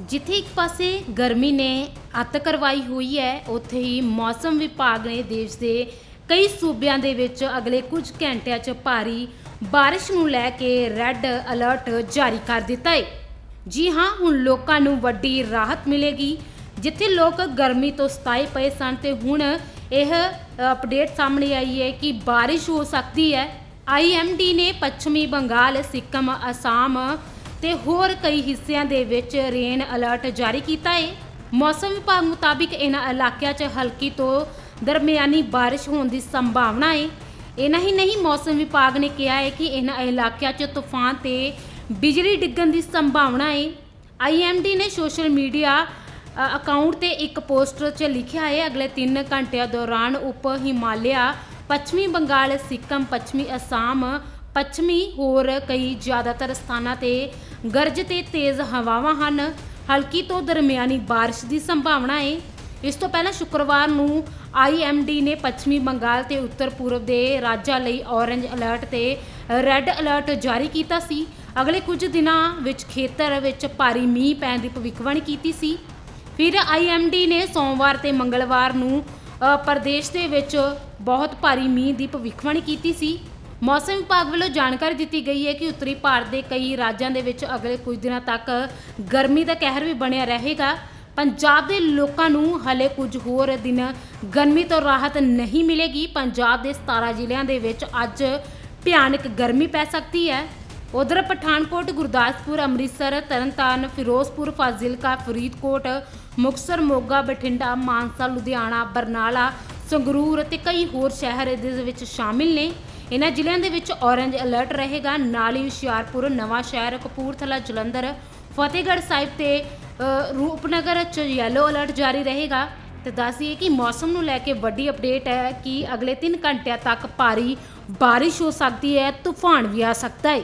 ਜਿੱਥੇ ਇੱਕ ਪਾਸੇ ਗਰਮੀ ਨੇ ਅੱਤ ਕਰਵਾਈ ਹੋਈ ਹੈ, ਉੱਥੇ ਹੀ ਮੌਸਮ ਵਿਭਾਗ ਨੇ ਦੇਸ਼ ਦੇ ਕਈ ਸੂਬਿਆਂ ਦੇ ਵਿੱਚ ਅਗਲੇ ਕੁਝ ਘੰਟਿਆਂ 'ਚ ਭਾਰੀ ਬਾਰਿਸ਼ ਨੂੰ ਲੈ ਕੇ ਰੈੱਡ ਅਲਰਟ ਜਾਰੀ ਕਰ ਦਿੱਤਾ ਹੈ ਜੀ ਹਾਂ, ਹੁਣ ਲੋਕਾਂ ਨੂੰ ਵੱਡੀ ਰਾਹਤ ਮਿਲੇਗੀ। ਜਿੱਥੇ ਲੋਕ ਗਰਮੀ ਤੋਂ ਸਤਾਏ ਪਏ ਸਨ ਤੇ ਹੁਣ ਇਹ ਅਪਡੇਟ ਸਾਹਮਣੇ ਆਈ ਹੈ ਕਿ ਬਾਰਿਸ਼ ਹੋ ਸਕਦੀ ਹੈ। ਆਈਐਮਡੀ ਨੇ ਪੱਛਮੀ ਬੰਗਾਲ, ਸਿੱਕਮ, ਅਸਾਮ ਤੇ ਹੋਰ ਕਈ ਹਿੱਸਿਆਂ ਦੇ ਵਿੱਚ ਰੇਨ ਅਲਰਟ ਜਾਰੀ ਕੀਤਾ ਹੈ। ਮੌਸਮ ਵਿਭਾਗ ਮੁਤਾਬਿਕ ਇਹਨਾਂ ਇਲਾਕਿਆਂ 'ਚ ਹਲਕੀ ਤੋਂ ਦਰਮਿਆਨੀ ਬਾਰਿਸ਼ ਹੋਣ ਦੀ ਸੰਭਾਵਨਾ ਹੈ। ਇਹਨਾਂ ਹੀ ਨਹੀਂ ਮੌਸਮ ਵਿਭਾਗ ਨੇ ਕਿਹਾ ਹੈ ਕਿ ਇਹਨਾਂ ਇਲਾਕਿਆਂ 'ਚ ਤੂਫਾਨ ਤੇ ਬਿਜਲੀ ਡਿੱਗਣ ਦੀ ਸੰਭਾਵਨਾ ਹੈ। ਆਈਐਮਡੀ ਨੇ ਸੋਸ਼ਲ ਮੀਡੀਆ ਅ, ਅਕਾਊਂਟ ਤੇ ਇੱਕ ਪੋਸਟਰ 'ਚ ਲਿਖਿਆ ਹੈ ਅਗਲੇ 3 ਘੰਟਿਆਂ ਦੌਰਾਨ ਉਪ ਹਿਮਾਲਿਆ ਪੱਛਮੀ ਬੰਗਾਲ ਸਿੱਕਮ ਪੱਛਮੀ ਅਸਾਮ ਪੱਛਮੀ ਹੋਰ ਕਈ ਜ਼ਿਆਦਾਤਰ ਸਥਾਨਾਂ ਤੇ ਗਰਜ ਤੇ ਤੇਜ਼ ਹਵਾਵਾਂ ਹਨ। ਹਲਕੀ ਤੋਂ ਦਰਮਿਆਨੀ ਬਾਰਿਸ਼ ਦੀ ਸੰਭਾਵਨਾ ਹੈ ਇਸ ਤੋਂ ਪਹਿਲਾਂ ਸ਼ੁੱਕਰਵਾਰ ਨੂੰ ਆਈਐਮਡੀ ਨੇ ਪੱਛਮੀ ਬੰਗਾਲ ਤੇ ਉੱਤਰ ਪੂਰਬ ਦੇ ਰਾਜਾਂ ਲਈ ਔਰੰਜ ਅਲਰਟ ਤੇ ਰੈੱਡ ਅਲਰਟ ਜਾਰੀ ਕੀਤਾ ਸੀ। ਅਗਲੇ ਕੁਝ ਦਿਨਾਂ ਵਿੱਚ ਖੇਤਰ ਵਿੱਚ ਭਾਰੀ ਮੀਂਹ ਪੈਣ ਦੀ ਭਵਿੱਖਬਾਣੀ ਕੀਤੀ ਸੀ। ਫਿਰ ਆਈਐਮਡੀ ਨੇ ਸੋਮਵਾਰ ਤੇ ਮੰਗਲਵਾਰ ਨੂੰ ਪ੍ਰਦੇਸ਼ ਦੇ ਵਿੱਚ ਬਹੁਤ ਭਾਰੀ ਮੀਂਹ ਦੀ ਭਵਿੱਖਬਾਣੀ ਕੀਤੀ ਸੀ। ਮੌਸਮ ਵਿਭਾਗ ਵੱਲੋਂ ਜਾਣਕਾਰੀ ਦਿੱਤੀ ਗਈ ਹੈ ਕਿ ਉੱਤਰੀ ਭਾਰਤ ਦੇ ਕਈ ਰਾਜਾਂ ਦੇ ਵਿੱਚ ਅਗਲੇ ਕੁਝ ਦਿਨਾਂ ਤੱਕ ਗਰਮੀ ਦਾ ਕਹਿਰ ਵੀ ਬਣਿਆ ਰਹੇਗਾ। ਪੰਜਾਬ ਦੇ ਲੋਕਾਂ ਨੂੰ ਹਲੇ ਕੁਝ ਹੋਰ ਦਿਨ ਗਰਮੀ ਤੋਂ ਰਾਹਤ ਨਹੀਂ ਮਿਲੇਗੀ। ਪੰਜਾਬ ਦੇ 17 ਜ਼ਿਲ੍ਹਿਆਂ ਦੇ ਵਿੱਚ ਅੱਜ ਭਿਆਨਕ ਗਰਮੀ ਪੈ ਸਕਦੀ ਹੈ। ਉਧਰ ਪਠਾਨਕੋਟ, ਗੁਰਦਾਸਪੁਰ, ਅੰਮ੍ਰਿਤਸਰ, ਤਰਨਤਾਰਨ, ਫਿਰੋਜ਼ਪੁਰ, ਫਾਜ਼ਿਲਕਾ, ਫਰੀਦਕੋਟ, ਮੁਕਤਸਰ, ਮੋਗਾ, ਬਠਿੰਡਾ, ਮਾਨਸਾ, ਲੁਧਿਆਣਾ, ਬਰਨਾਲਾ, ਸੰਗਰੂਰ ਅਤੇ ਕਈ ਹੋਰ ਸ਼ਹਿਰ ਇਸ ਵਿੱਚ ਸ਼ਾਮਿਲ ਨੇ। ਇਹਨਾਂ ਜ਼ਿਲ੍ਹਿਆਂ ਦੇ ਵਿੱਚ ਔਰੰਜ ਅਲਰਟ ਰਹੇਗਾ। ਨਾਲ ਹੀ ਹੁਸ਼ਿਆਰਪੁਰ, ਨਵਾਂ ਸ਼ਹਿਰ, ਕਪੂਰਥਲਾ, ਜਲੰਧਰ, ਫਤਿਹਗੜ੍ਹ ਸਾਹਿਬ ਤੇ ਰੂਪਨਗਰ ਚ ਯੈਲੋ ਅਲਰਟ ਜਾਰੀ ਰਹੇਗਾ। ਤੇ ਦੱਸੀਏ ਕਿ ਮੌਸਮ ਨੂੰ ਲੈ ਕੇ ਵੱਡੀ ਅਪਡੇਟ ਹੈ ਕਿ ਅਗਲੇ 3 ਘੰਟਿਆਂ ਤੱਕ ਭਾਰੀ ਬਾਰਿਸ਼ ਹੋ ਸਕਦੀ ਹੈ, ਤੂਫਾਨ ਵੀ ਆ ਸਕਦਾ ਹੈ।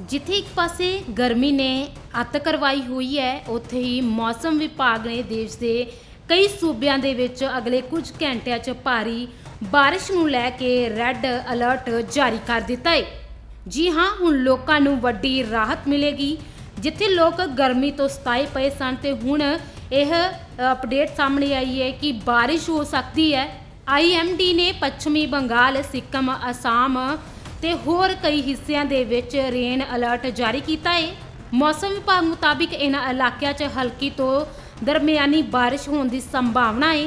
ਜਿੱਥੇ ਇੱਕ ਪਾਸੇ ਗਰਮੀ ਨੇ ਅੱਤ ਕਰਵਾਈ ਹੋਈ ਹੈ, ਉੱਥੇ ਹੀ ਮੌਸਮ ਵਿਭਾਗ ਨੇ ਦੇਸ਼ ਦੇ ਕਈ ਸੂਬਿਆਂ ਦੇ ਵਿੱਚ ਅਗਲੇ ਕੁਝ ਘੰਟਿਆਂ 'ਚ ਭਾਰੀ ਬਾਰਿਸ਼ ਨੂੰ ਲੈ ਕੇ ਰੈੱਡ ਅਲਰਟ ਜਾਰੀ ਕਰ ਦਿੱਤਾ ਹੈ ਜੀ ਹਾਂ, ਹੁਣ ਲੋਕਾਂ ਨੂੰ ਵੱਡੀ ਰਾਹਤ ਮਿਲੇਗੀ। ਜਿੱਥੇ ਲੋਕ ਗਰਮੀ ਤੋਂ ਸਤਾਏ ਪਏ ਸਨ ਤੇ ਹੁਣ ਇਹ ਅਪਡੇਟ ਸਾਹਮਣੇ ਆਈ ਹੈ ਕਿ ਬਾਰਿਸ਼ ਹੋ ਸਕਦੀ ਹੈ। ਆਈਐਮਡੀ ਨੇ ਪੱਛਮੀ ਬੰਗਾਲ, ਸਿੱਕਮ, ਅਸਾਮ ਤੇ ਹੋਰ ਕਈ ਹਿੱਸਿਆਂ ਦੇ ਵਿੱਚ ਰੇਨ ਅਲਰਟ ਜਾਰੀ ਕੀਤਾ ਹੈ ਮੌਸਮ ਵਿਭਾਗ ਮੁਤਾਬਿਕ ਇਹਨਾਂ ਇਲਾਕਿਆਂ 'ਚ ਹਲਕੀ ਤੋਂ ਦਰਮਿਆਨੀ ਬਾਰਿਸ਼ ਹੋਣ ਦੀ ਸੰਭਾਵਨਾ ਹੈ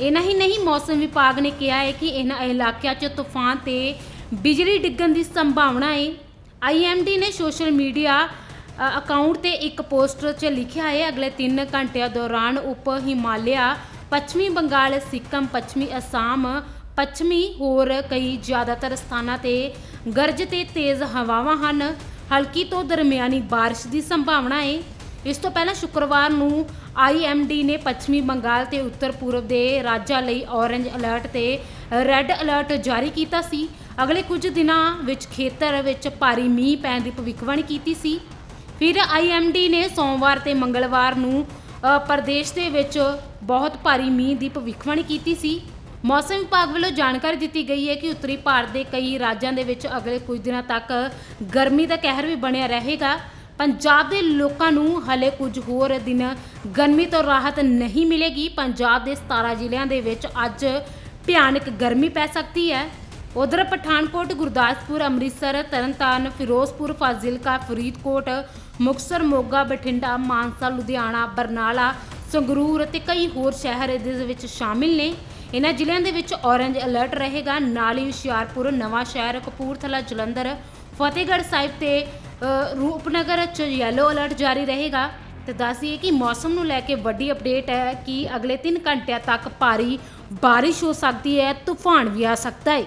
ਇਹਨਾਂ ਹੀ ਨਹੀਂ, ਮੌਸਮ ਵਿਭਾਗ ਨੇ ਕਿਹਾ ਹੈ ਕਿ ਇਹਨਾਂ ਇਲਾਕਿਆਂ 'ਚ ਤੂਫਾਨ ਤੇ ਬਿਜਲੀ ਡਿੱਗਣ ਦੀ ਸੰਭਾਵਨਾ ਹੈ। ਆਈਐਮਡੀ ਨੇ ਸੋਸ਼ਲ ਮੀਡੀਆ ਅਕਾਊਂਟ ਤੇ ਇੱਕ ਪੋਸਟਰ 'ਚ ਲਿਖਿਆ ਹੈ, ਅਗਲੇ 3 ਘੰਟਿਆਂ ਦੌਰਾਨ ਉਪ ਹਿਮਾਲਿਆ, ਪੱਛਮੀ ਬੰਗਾਲ, ਸਿੱਕਮ, ਪੱਛਮੀ ਅਸਾਮ, ਪੱਛਮੀ ਹੋਰ ਕਈ ਜ਼ਿਆਦਾਤਰ ਸਥਾਨਾਂ ਤੇ ਗਰਜ ਤੇ ਤੇਜ਼ ਹਵਾਵਾਂ ਹਨ। ਹਲਕੀ ਤੋਂ ਦਰਮਿਆਨੀ ਬਾਰਿਸ਼ ਦੀ ਸੰਭਾਵਨਾ ਹੈ। ਇਸ ਤੋਂ ਪਹਿਲਾਂ ਸ਼ੁੱਕਰਵਾਰ ਨੂੰ ਆਈਐਮਡੀ ਨੇ ਪੱਛਮੀ ਬੰਗਾਲ ਤੇ ਉੱਤਰ ਪੂਰਬ ਦੇ ਰਾਜਾਂ ਲਈ ਔਰੰਜ ਅਲਰਟ ਤੇ ਰੈੱਡ ਅਲਰਟ ਜਾਰੀ ਕੀਤਾ ਸੀ। ਅਗਲੇ ਕੁਝ ਦਿਨਾਂ ਵਿੱਚ ਖੇਤਰ ਵਿੱਚ ਭਾਰੀ ਮੀਂਹ ਪੈਣ ਦੀ ਭਵਿੱਖਬਾਣੀ ਕੀਤੀ ਸੀ। ਫਿਰ ਆਈਐਮਡੀ ਨੇ ਸੋਮਵਾਰ ਤੇ ਮੰਗਲਵਾਰ ਨੂੰ ਪ੍ਰਦੇਸ਼ ਦੇ ਵਿੱਚ ਬਹੁਤ ਭਾਰੀ ਮੀਂਹ ਦੀ ਭਵਿੱਖਬਾਣੀ ਕੀਤੀ ਸੀ। ਮੌਸਮ ਵਿਭਾਗ ਵੱਲੋਂ ਜਾਣਕਾਰੀ ਦਿੱਤੀ ਗਈ ਹੈ ਕਿ ਉੱਤਰੀ ਭਾਰਤ ਦੇ ਕਈ ਰਾਜਾਂ ਦੇ ਵਿੱਚ ਅਗਲੇ ਕੁਝ ਦਿਨਾਂ ਤੱਕ ਗਰਮੀ ਦਾ ਕਹਿਰ ਵੀ ਬਣਿਆ ਰਹੇਗਾ। ਪੰਜਾਬ ਦੇ ਲੋਕਾਂ ਨੂੰ ਹਲੇ ਕੁਝ ਹੋਰ ਦਿਨ ਗਰਮੀ ਤੋਂ ਰਾਹਤ ਨਹੀਂ ਮਿਲੇਗੀ। ਪੰਜਾਬ ਦੇ 17 ਜ਼ਿਲ੍ਹਿਆਂ ਦੇ ਵਿੱਚ ਅੱਜ ਭਿਆਨਕ ਗਰਮੀ ਪੈ ਸਕਦੀ ਹੈ। ਉਧਰ ਪਠਾਨਕੋਟ, ਗੁਰਦਾਸਪੁਰ, ਅੰਮ੍ਰਿਤਸਰ, ਤਰਨਤਾਰਨ, ਫਿਰੋਜ਼ਪੁਰ, ਫਾਜ਼ਿਲਕਾ, ਫਰੀਦਕੋਟ, ਮੁਕਤਸਰ, ਮੋਗਾ, ਬਠਿੰਡਾ, ਮਾਨਸਾ, ਲੁਧਿਆਣਾ, ਬਰਨਾਲਾ, ਸੰਗਰੂਰ ਅਤੇ ਕਈ ਹੋਰ ਸ਼ਹਿਰ ਇਸ ਵਿੱਚ ਸ਼ਾਮਿਲ ਨੇ। ਇਹਨਾਂ ਜ਼ਿਲ੍ਹਿਆਂ ਦੇ ਵਿੱਚ ਔਰੇਂਜ ਅਲਰਟ ਰਹੇਗਾ। ਨਾਲ ਹੀ ਹੁਸ਼ਿਆਰਪੁਰ ਨਵਾਂ ਸ਼ਹਿਰ ਕਪੂਰਥਲਾ, ਜਲੰਧਰ, ਫਤਿਹਗੜ੍ਹ ਸਾਹਿਬ ਤੇ ਰੂਪਨਗਰ ਚ ਯੈਲੋ ਅਲਰਟ ਜਾਰੀ ਰਹੇਗਾ ਤੇ ਦੱਸੀਏ ਕਿ ਮੌਸਮ ਨੂੰ ਲੈ ਕੇ ਵੱਡੀ ਅਪਡੇਟ ਹੈ ਕਿ ਅਗਲੇ 3 ਘੰਟਿਆਂ ਤੱਕ ਭਾਰੀ ਬਾਰਿਸ਼ ਹੋ ਸਕਦੀ ਹੈ, ਤੂਫਾਨ ਵੀ ਆ ਸਕਦਾ ਹੈ।